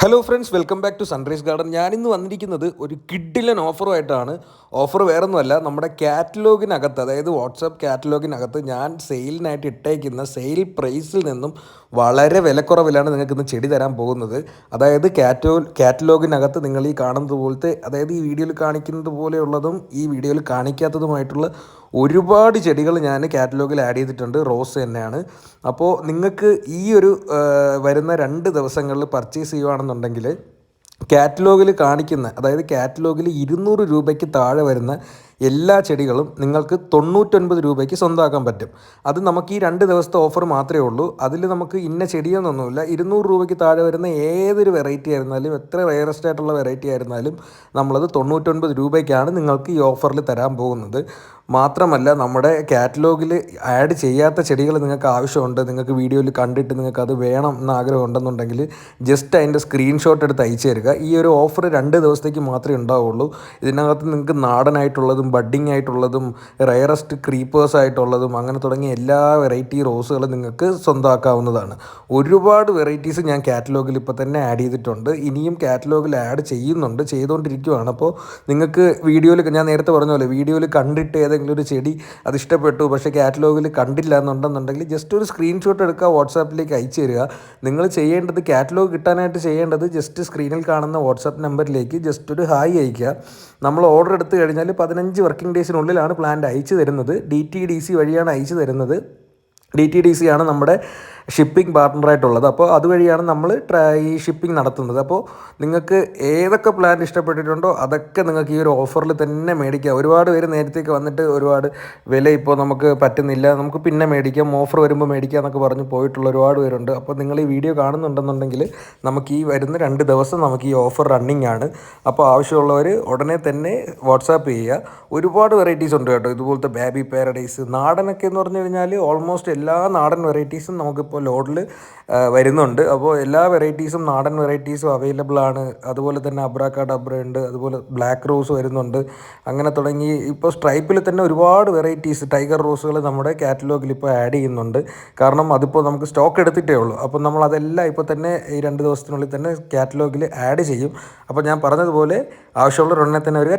Hello friends welcome back to sunrise garden ഞാനിന്ന് വന്നിരിക്കുന്നത് ഒരു കിഡിലൻ ഓഫറുമായിട്ടാണ് ഓഫർ വേറൊന്നുമല്ല നമ്മുടെ കാറ്റലോഗിനകത്ത് അതായത് വാട്സാപ്പ് കാറ്റലോഗിനകത്ത് ഞാൻ സെയിലിനായിട്ട് ഇട്ടേക്കുന്ന സെയിൽ പ്രൈസിൽ നിന്നും വളരെ വിലക്കുറവിലാണ് നിങ്ങൾക്ക് ഇന്ന് ചെടി തരാൻ പോകുന്നത്. അതായത് കാറ്റോ കാറ്റലോഗിനകത്ത് നിങ്ങൾ ഈ കാണുന്നത് പോലത്തെ അതായത് ഈ വീഡിയോയിൽ കാണിക്കുന്നത് പോലെയുള്ളതും ഈ വീഡിയോയിൽ കാണിക്കാത്തതുമായിട്ടുള്ള ഒരുപാട് ചെടികൾ ഞാൻ കാറ്റലോഗിൽ ആഡ് ചെയ്തിട്ടുണ്ട്. റോസ് തന്നെയാണ്. അപ്പോൾ നിങ്ങൾക്ക് ഈ ഒരു വരുന്ന രണ്ട് ദിവസങ്ങളിൽ പർച്ചേസ് ചെയ്യുകയാണെന്നുണ്ടെങ്കിൽ കാറ്റലോഗിൽ കാണിക്കുന്ന അതായത് കാറ്റലോഗിൽ ഇരുന്നൂറ് രൂപയ്ക്ക് താഴെ വരുന്ന എല്ലാ ചെടികളും നിങ്ങൾക്ക് തൊണ്ണൂറ്റൊൻപത് രൂപയ്ക്ക് സ്വന്തമാക്കാൻ പറ്റും. അത് നമുക്ക് ഈ രണ്ട് ദിവസത്തെ ഓഫർ മാത്രമേ ഉള്ളൂ. അതിൽ നമുക്ക് ഇന്ന ചെടിയെന്നൊന്നുമില്ല. ഇരുന്നൂറ് രൂപയ്ക്ക് താഴെ വരുന്ന ഏതൊരു വെറൈറ്റി ആയിരുന്നാലും എത്ര റയറസ്റ്റ് ആയിട്ടുള്ള വെറൈറ്റി ആയിരുന്നാലും നമ്മളത് തൊണ്ണൂറ്റൊൻപത് രൂപയ്ക്കാണ് നിങ്ങൾക്ക് ഈ ഓഫറിൽ തരാൻ പോകുന്നത്. മാത്രമല്ല നമ്മുടെ കാറ്റലോഗിൽ ആഡ് ചെയ്യാത്ത ചെടികൾ നിങ്ങൾക്ക് ആവശ്യമുണ്ട് നിങ്ങൾക്ക് വീഡിയോയിൽ കണ്ടിട്ട് നിങ്ങൾക്ക് അത് വേണം എന്ന് ആഗ്രഹം ഉണ്ടെന്നുണ്ടെങ്കിൽ ജസ്റ്റ് അതിന്റെ സ്ക്രീൻഷോട്ട് എടുത്ത് അയച്ചു തരിക. ഈ ഒരു ഓഫർ രണ്ട് ദിവസത്തേക്ക് മാത്രമേ ഉണ്ടാവുള്ളൂ. ഇതിനകത്ത് നിങ്ങൾക്ക് നാടനായിട്ടുള്ളതും ബഡ്ഡിങ് ആയിട്ടുള്ളതും റയറസ്റ്റ് ക്രീപ്പേഴ്സ് ആയിട്ടുള്ളതും അങ്ങനെ തുടങ്ങിയ എല്ലാ വെറൈറ്റി റോസുകളും നിങ്ങൾക്ക് സ്വന്തമാക്കാവുന്നതാണ് ഒരുപാട് വെറൈറ്റീസ് ഞാൻ കാറ്റലോഗിൽ ഇപ്പോൾ തന്നെ ആഡ് ചെയ്തിട്ടുണ്ട്. ഇനിയും കാറ്റലോഗിൽ ആഡ് ചെയ്യുന്നുണ്ട് ചെയ്തുകൊണ്ടിരിക്കുകയാണ് അപ്പോൾ നിങ്ങൾക്ക് വീഡിയോയിൽ ഞാൻ നേരത്തെ പറഞ്ഞ പോലെ വീഡിയോയിൽ കണ്ടിട്ട് ഏതെങ്കിലും ഒരു ചെടി അത് ഇഷ്ടപ്പെട്ടു പക്ഷേ കാറ്റലോഗിൽ കണ്ടില്ല എന്നുണ്ടെന്നുണ്ടെങ്കിൽ ജസ്റ്റ് ഒരു സ്ക്രീൻഷോട്ട് എടുക്കുക വാട്സാപ്പിലേക്ക് അയച്ചു തരിക. നിങ്ങൾ ചെയ്യേണ്ടത് കാറ്റലോഗ് കിട്ടാനായിട്ട് ചെയ്യേണ്ടത് ജസ്റ്റ് സ്ക്രീനിൽ കാണുന്ന വാട്സാപ്പ് നമ്പറിലേക്ക് ജസ്റ്റ് ഒരു ഹായ് അയക്കുക നമ്മൾ ഓർഡർ എടുത്തു കഴിഞ്ഞാൽ പതിനഞ്ച് വർക്കിംഗ് ഡേയ്സിനുള്ളിലാണ് പ്ലാന്റ് അയച്ചു തരുന്നത്. ഡി ടി ഡി സി വഴിയാണ് അയച്ചു തരുന്നത്. ഡി ടി ഡി സി ആണ് നമ്മുടെ ഷിപ്പിംഗ് പാർട്ട്ണറായിട്ടുള്ളത് അപ്പോൾ അതുവഴിയാണ് നമ്മൾ ഈ ഷിപ്പിംഗ് നടത്തുന്നത്. അപ്പോൾ നിങ്ങൾക്ക് ഏതൊക്കെ പ്ലാൻ ഇഷ്ടപ്പെട്ടിട്ടുണ്ടോ അതൊക്കെ നിങ്ങൾക്ക് ഈ ഒരു ഓഫറിൽ തന്നെ മേടിക്കാം. ഒരുപാട് പേര് നേരത്തേക്ക് വന്നിട്ട് ഒരുപാട് വില ഇപ്പോൾ നമുക്ക് പറ്റുന്നില്ല. നമുക്ക് പിന്നെ മേടിക്കാം ഓഫർ വരുമ്പോൾ മേടിക്കാം എന്നൊക്കെ പറഞ്ഞ് പോയിട്ടുള്ള ഒരുപാട് പേരുണ്ട്. അപ്പോൾ നിങ്ങൾ ഈ വീഡിയോ കാണുന്നുണ്ടെന്നുണ്ടെങ്കിൽ നമുക്ക് ഈ വരുന്ന രണ്ട് ദിവസം നമുക്ക് ഈ ഓഫർ റണ്ണിങ് ആണ്. അപ്പോൾ ആവശ്യമുള്ളവർ ഉടനെ തന്നെ വാട്സാപ്പ് ചെയ്യുക. ഒരുപാട് വെറൈറ്റീസ് ഉണ്ട് കേട്ടോ. ഇതുപോലത്തെ ബേബി പാരഡൈസ് നാടനൊക്കെ എന്ന് പറഞ്ഞു കഴിഞ്ഞാൽ ഓൾമോസ്റ്റ് എല്ലാ നാടൻ വെറൈറ്റീസും നമുക്കിപ്പോൾ ലോഡിൽ വരുന്നുണ്ട്. അപ്പോൾ എല്ലാ വെറൈറ്റീസും നാടൻ വെറൈറ്റീസും അവൈലബിൾ ആണ്. അതുപോലെ തന്നെ അബ്രാക്ക ഡബ്ര ഉണ്ട്. അതുപോലെ ബ്ലാക്ക് റോസ് വരുന്നുണ്ട്. അങ്ങനെ തുടങ്ങി ഇപ്പോൾ സ്ട്രൈപ്പിൽ തന്നെ ഒരുപാട് വെറൈറ്റീസ് ടൈഗർ റോസുകൾ നമ്മുടെ കാറ്റലോഗിൽ ഇപ്പോൾ ആഡ് ചെയ്യുന്നുണ്ട്. കാരണം അതിപ്പോൾ നമുക്ക് സ്റ്റോക്ക് എടുത്തിട്ടേ ഉള്ളൂ. അപ്പോൾ നമ്മൾ അതെല്ലാം ഇപ്പോൾ തന്നെ ഈ രണ്ട് ദിവസത്തിനുള്ളിൽ തന്നെ കാറ്റലോഗിൽ ആഡ് ചെയ്യും. അപ്പോൾ ഞാൻ പറഞ്ഞതുപോലെ ആവശ്യമുള്ള ഉടനെ തന്നെ വരിക.